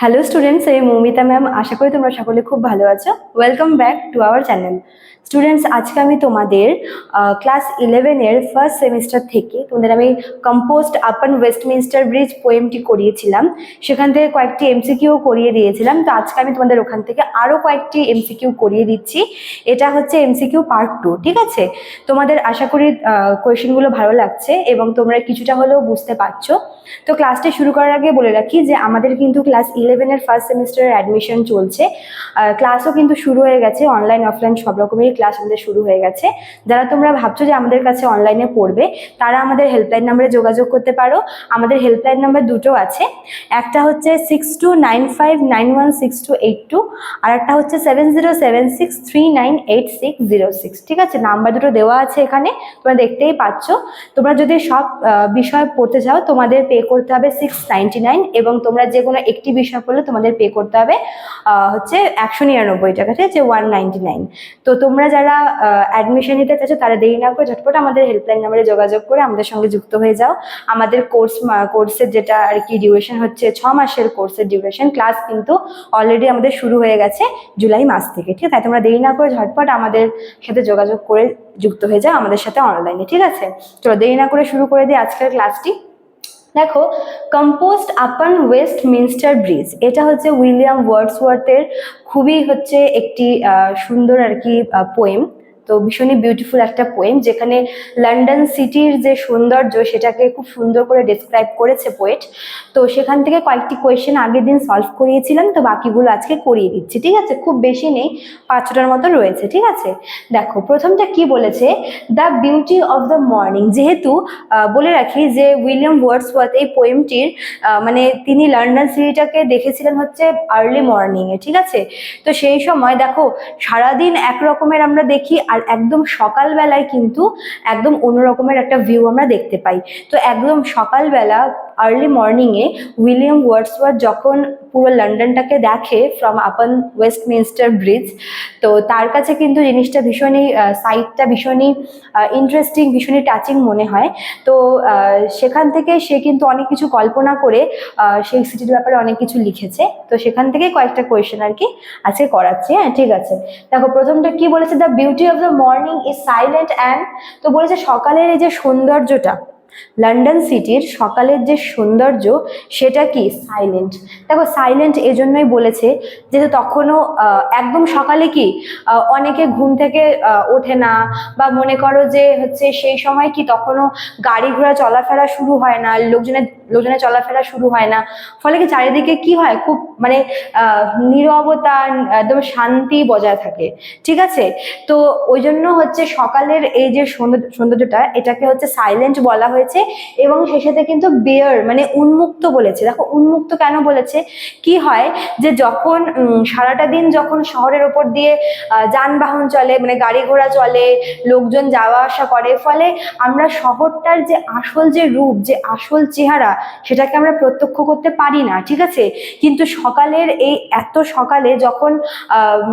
Hello students আমি Moumita ma'am আশা করি তোমরা সকলে খুব ভালো আছো। Welcome back to our channel students আজকে আমি তোমাদের ক্লাস ইলেভেনের ফার্স্ট সেমিস্টার থেকে তোমাদের আমি কম্পোস্ট আপান ওয়েস্টমিনস্টার ব্রিজ পোয়েমটি করিয়েছিলাম। সেখান থেকে কয়েকটি এমসিকিউ করিয়ে দিয়েছিলাম। তো আজকে আমি তোমাদের ওখান থেকে আরও কয়েকটি এমসিকিউ করিয়ে দিচ্ছি। এটা হচ্ছে এমসিকিউ পার্ট টু ঠিক আছে? তোমাদের আশা করি কোয়েশনগুলো ভালো লাগছে এবং তোমরা কিছুটা হলেও বুঝতে পারছ। তো ক্লাসটি শুরু করার আগে বলে রাখি যে আমাদের কিন্তু ক্লাস ইলেভেনের ফার্স্ট সেমিস্টারের অ্যাডমিশন চলছে। ক্লাসও কিন্তু শুরু হয়ে গেছে অনলাইন অফলাইন সব রকমেরই ক্লাস আমাদের শুরু হয়ে গেছে। যারা তোমরা ভাবছ যে আমাদের কাছে অনলাইনে পড়বে, তারা আমাদের হেল্পলাইন নাম্বারে যোগাযোগ করতে পারো। আমাদের হেল্পলাইন নাম্বার দুটো আছে। একটা হচ্ছে six two nine five nine one six two eight two আর একটা হচ্ছে seven zero seven six three nine eight six zero six ঠিক আছে? নাম্বার দুটো দেওয়া আছে এখানে, তোমরা দেখতেই পাচ্ছ। তোমরা যদি সব বিষয় পড়তে চাও, তোমাদের পে করতে হবে সিক্স নাইনটি নাইন এবং তোমরা যে কোনো একটি বিষয় পড়লে তোমাদের পে করতে হবে হচ্ছে একশো নিরানব্বই টাকা, ঠিক আছে? ওয়ান নাইনটি নাইন তো তোমরা যারা অ্যাডমিশন নিতে চাইছো, তারা দেরি না করে ঝটপট আমাদের হেল্পলাইন নাম্বারে যোগাযোগ করে আমাদের সঙ্গে যুক্ত হয়ে যাও। আমাদের কোর্স কোর্সের যেটা আর কি ডিউরেশন হচ্ছে, ছ মাসের কোর্সের ডিউরেশন ক্লাস কিন্তু অলরেডি আমাদের শুরু হয়ে গেছে জুলাই মাস থেকে, ঠিক আছে? তাই তোমরা দেরি না করে ঝটপট আমাদের সাথে যোগাযোগ করে যুক্ত হয়ে যাও আমাদের সাথে অনলাইনে ঠিক আছে? চলো, দেরি না করে শুরু করে দিই আজকের ক্লাসটি দেখো composed upon Westminster Bridge এটা হচ্ছে উইলিয়াম ওয়ার্ডসওয়ার্থের খুবই হচ্ছে একটি সুন্দর আর কি পোয়েম তো ভীষণই বিউটিফুল একটা পোয়েম যেখানে লন্ডন সিটির যে সৌন্দর্য সেটাকে খুব সুন্দর করে ডেসক্রাইব করেছে পোয়েট তো সেখান থেকে কয়েকটি কোয়েশ্চেন আগের দিন সলভ করিয়েছিলাম, তো বাকিগুলো আজকে করিয়ে দিচ্ছি, ঠিক আছে? খুব বেশি নেই, পাঁচটার মতো রয়েছে, ঠিক আছে? দেখো, প্রথমটা কি বলেছে? The beauty of the morning যেহেতু বলে রাখি যে উইলিয়াম ওয়ার্ডসওয়ার্থ এই পোয়েমটির মানে তিনি লন্ডন সিটিটাকে দেখেছিলেন হচ্ছে আর্লি মর্নিংয়ে ঠিক আছে? তো সেই সময় দেখো, সারাদিন এক রকমের আমরা দেখি, আর একদম সকালবেলায় কিন্তু একদম অন্যরকমের একটা ভিউ আমরা দেখতে পাই। তো একদম সকালবেলা আর্লি মর্নিংয়ে উইলিয়াম ওয়ার্ডসওয়ার্থ যখন পুরো লন্ডনটাকে দেখে ফ্রম আপন ওয়েস্টমিনস্টার ব্রিজ তো তার কাছে কিন্তু জিনিসটা ভীষণই সাইটটা ভীষণই ইন্টারেস্টিং ভীষণই টাচিং মনে হয়। তো সেখান থেকে সে কিন্তু অনেক কিছু কল্পনা করে সেই সিটির ব্যাপারে অনেক কিছু লিখেছে। তো সেখান থেকে কয়েকটা কোয়েশ্চেন আর কি আজকে করাচ্ছি হ্যাঁ ঠিক আছে। দেখো, প্রথমটা কি বলেছে? The beauty of the morning is silent and তো বলেছে, সকালের এই যে সৌন্দর্যটা লন্ডন সিটির সকালের যে সৌন্দর্য, সেটা কি? সাইলেন্ট দেখো সাইলেন্ট এজন্যই বলেছে যে তখনও একদম সকালে কি অনেকে ঘুম থেকে ওঠে না বা মনে করো যে হচ্ছে সেই সময় কি তখনও গাড়ি ঘোড়া চলাফেরা শুরু হয় না, লোকজনের লোকজনের চলাফেরা শুরু হয় না। ফলে কি চারিদিকে কি হয়? খুব মানে নীরবতা, একদম শান্তি বজায় থাকে। ঠিক আছে? তো ওই জন্য হচ্ছে সকালের এই যে সৌন্দর্য- সৌন্দর্যটা, এটাকে হচ্ছে সাইলেন্ট বলা হয়েছে এবং সে সাথে কিন্তু বেয়ার মানে উন্মুক্ত বলেছে। দেখো, উন্মুক্ত কেন বলেছে? কি হয় যে যখন সারাটা দিন যখন শহরের ওপর দিয়ে যানবাহন চলে মানে গাড়ি ঘোড়া চলে, লোকজন যাওয়া আসা করে, ফলে আমরা শহরটার যে আসল যে রূপ, যে আসল চেহারা সেটাকে আমরা প্রত্যক্ষ করতে পারি না, ঠিক আছে? কিন্তু সকালের এই এত সকালে যখন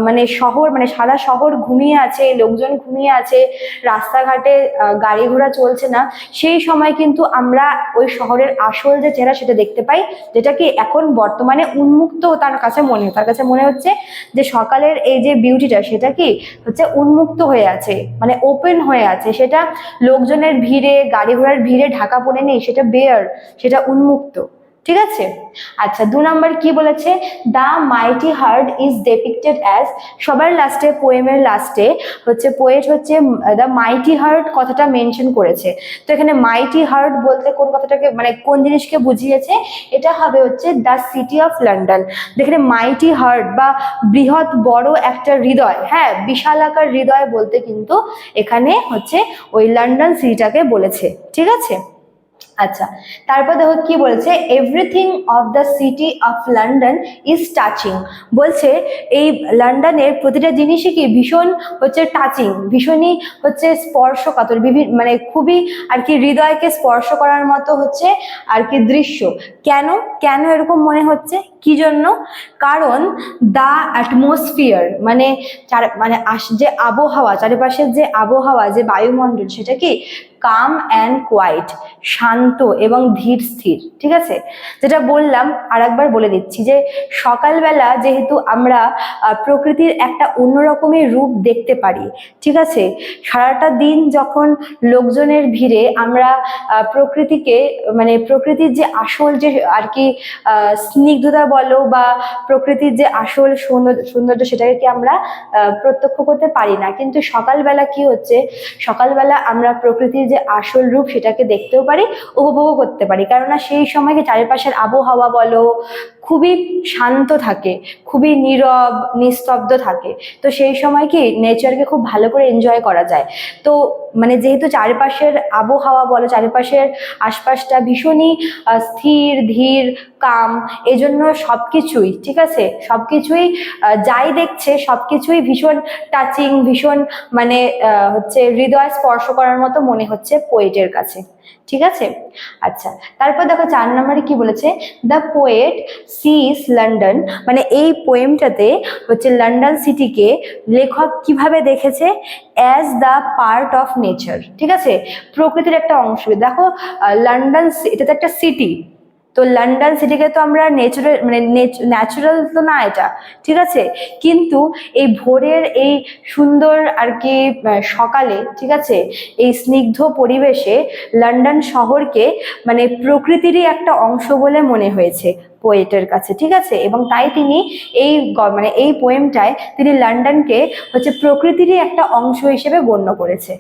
মানে শহর মানে সারা শহর ঘুমিয়ে আছে, লোকজন ঘুমিয়ে আছে, রাস্তাঘাটে গাড়ি ঘোড়া চলছে না, সেই সময় কিন্তু আমরা ওই শহরের আসল যে চেহারা সেটা দেখতে পাই যেটা কি এখন বর্তমানে উন্মুক্ত তার কাছে মনে তার কাছে মনে হচ্ছে যে সকালের এই যে বিউটিটা সেটা কি হচ্ছে উন্মুক্ত হয়ে আছে মানে ওপেন হয়ে আছে, সেটা লোকজনের ভিড়ে, গাড়ি ঘোড়ার ভিড়ে ঢাকা পড়ে নেই, সেটা বেয়ার সেটা উন্মুক্ত, ঠিক আছে? আচ্ছা দু নম্বর কি বলেছে? The mighty heart is depicted as সবার লাস্টে পোয়েমের লাস্টে হচ্ছে পোয়েট হচ্ছে দ্য মাইটি হার্ট কথাটা মেনশন করেছে। তো এখানে মাইটি হার্ট বলতে কোন কথাটাকে মানে কোন জিনিসকে বুঝিয়েছে? এটা হবে হচ্ছে দ্য সিটি অফ লন্ডন যেখানে মাইটি হার্ট বা বৃহৎ, বড় একটা হৃদয় হ্যাঁ বিশাল আকার হৃদয় বলতে কিন্তু এখানে হচ্ছে, ওই লন্ডন সিটিটাকে বলেছে, ঠিক আছে? আচ্ছা তারপর দেখো কি বলছে? Everything of the city of London is touching বলছে, এই লন্ডনের প্রতিটা জিনিসই কি ভীষণ হচ্ছে টাচিং ভীষণই হচ্ছে স্পর্শকাতর বিভিন্ন মানে খুবই আর কি হৃদয়কে স্পর্শ করার মতো হচ্ছে আর কি দৃশ্য। কেন? কেন এরকম মনে হচ্ছে? কি জন্য? কারণ দ্য অ্যাটমসফিয়ার মানে চার মানে যে আবহাওয়া, চারিপাশের যে আবহাওয়া, যে বায়ুমণ্ডল, সেটা কি কাম অ্যান্ড কোয়াইট শান্ত এবং ধীর স্থির, ঠিক আছে? যেটা বললাম আর একবার বলে দিচ্ছি যে সকালবেলা যেহেতু আমরা প্রকৃতির একটা অন্যরকমের রূপ দেখতে পারি, ঠিক আছে? সারাটা দিন যখন লোকজনের ভিড়ে আমরা প্রকৃতিকে মানে প্রকৃতির যে আসল যে আর কি স্নিগ্ধতা বলো বা প্রকৃতির যে আসল সৌন্দর্য সেটাকে কি আমরা প্রত্যক্ষ করতে পারি না। কিন্তু সকালবেলা কি হচ্ছে? সকালবেলা আমরা প্রকৃতির আসল রূপ সেটাকে দেখতেও পারি, উপভোগও করতে পারি। কেননা সেই সময়কে চারিপাশের আবহাওয়া বলো, খুবই শান্ত থাকে, খুবই নীরব, নিস্তব্ধ থাকে। তো সেই সময় কি নেচারকে খুব ভালো করে এনজয় করা যায়। তো মানে যেহেতু চারিপাশের আবহাওয়া বলো, চারিপাশের আশপাশটা ভীষণই স্থির, ধীর কাম এই জন্য সব কিছুই ঠিক আছে? সব কিছুই যাই দেখছে সব কিছুই ভীষণ টাচিং ভীষণ মানে হচ্ছে হৃদয় স্পর্শ করার মতো মনে হচ্ছে পোয়েটের কাছে, ঠিক আছে? আচ্ছা তারপর দেখো চার নম্বরে কি বলেছে? দ্য পোয়েট সিস লন্ডন মানে এই পোয়েমটাতে হচ্ছে লন্ডন সিটিকে লেখক কীভাবে দেখেছে? As the part of nature ঠিক আছে? প্রকৃতির একটা অংশ। দেখো লন্ডন এটা তো একটা সিটি তো লন্ডন সিটিকে তো আমরা নেচারাল মানে ন্যাচারাল তো না এটা, ঠিক আছে? কিন্তু এই ভোরের এই সুন্দর আর কি সকালে, ঠিক আছে? এই স্নিগ্ধ পরিবেশে লন্ডন শহরকে মানে প্রকৃতিরই একটা অংশ বলে মনে হয়েছে পোয়েটের কাছে, ঠিক আছে? এবং তাই তিনি এই মানে এই পোয়েমটায় তিনি লন্ডনকে হচ্ছে প্রকৃতিরই একটা অংশ হিসেবে গণ্য করেছে।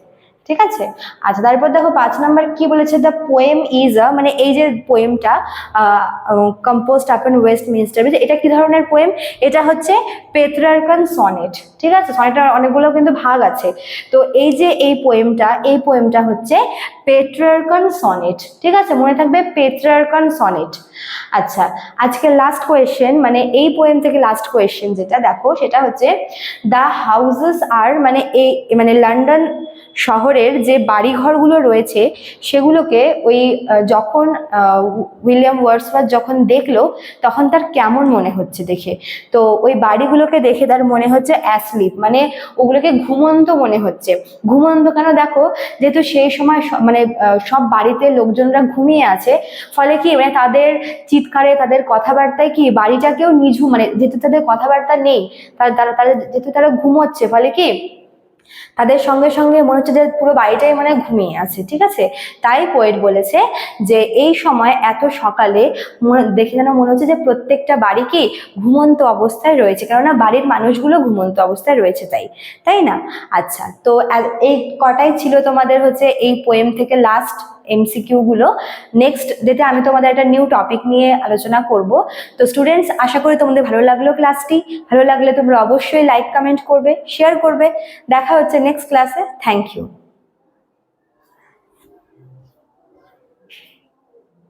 ঠিক আছে? আচ্ছা তারপর দেখো পাঁচ নাম্বার কি বলেছে? দ্য পোয়েম ইজ আ মানে এই যে পোয়েমটা কম্পোস্ট আপন ওয়েস্ট মিনিস্টার এটা কি ধরনের পোয়েম এটা হচ্ছে পেত্রার্কান সনেট ঠিক আছে? সনেটের অনেকগুলো কিন্তু ভাগ আছে। তো এই যে এই পোয়েমটা এই পোয়েমটা হচ্ছে পেট্রার্কান সনেট ঠিক আছে? মনে থাকবে পেট্রার্কান সনেট আচ্ছা আজকে লাস্ট কোয়েশ্চেন মানে এই পোয়েম থেকে লাস্ট কোয়েশ্চেন যেটা, দেখো, সেটা হচ্ছে দ্য হাউসেস আর মানে এই মানে লন্ডন শহরের যে বাড়িঘরগুলো রয়েছে, সেগুলোকে ওই যখন উইলিয়াম ওয়ার্ডসওয়ার্থ যখন দেখল, তখন তার কেমন মনে হচ্ছে দেখে? তো ওই বাড়িগুলোকে দেখে তার মনে হচ্ছে অ্যাসলিপ মানে ওগুলোকে ঘুমন্ত মনে হচ্ছে। ঘুমন্ত কেন দেখো? যেহেতু সেই সময় মানে সব বাড়িতে লোকজনরা ঘুমিয়ে আছে, ফলে কি মানে তাদের চিৎকারে, তাদের কথাবার্তায় কি, বাড়িটাকেও নিঝু মানে যেহেতু তাদের কথাবার্তা নেই তারা, তাদের, যেহেতু তারা ঘুমোচ্ছে, ফলে কি তাদের সঙ্গে সঙ্গে মনে হচ্ছে যে পুরো বাড়িটাই মানে ঘুমিয়ে আছে, ঠিক আছে? তাই পোয়েট বলেছে যে এই সময় এত সকালে দেখে যেন মনে হচ্ছে যে প্রত্যেকটা বাড়ি কি ঘুমন্ত অবস্থায় রয়েছে, কেননা বাড়ির মানুষগুলো ঘুমন্ত অবস্থায় রয়েছে তাই তাই না? আচ্ছা তো এই কটাই ছিল তোমাদের হচ্ছে এই পোয়েম থেকে লাস্ট এমসিকিউ গুলো। নেক্সট ডেতে আমি তোমাদের একটা নিউ টপিক নিয়ে আলোচনা করব। তো স্টুডেন্টস আশা করি তোমাদের ভালো লাগল ক্লাসটি ভালো লাগলে তোমরা অবশ্যই লাইক কমেন্ট করবে শেয়ার করবে। দেখা হচ্ছে নেক্সট ক্লাসে থ্যাংক ইউ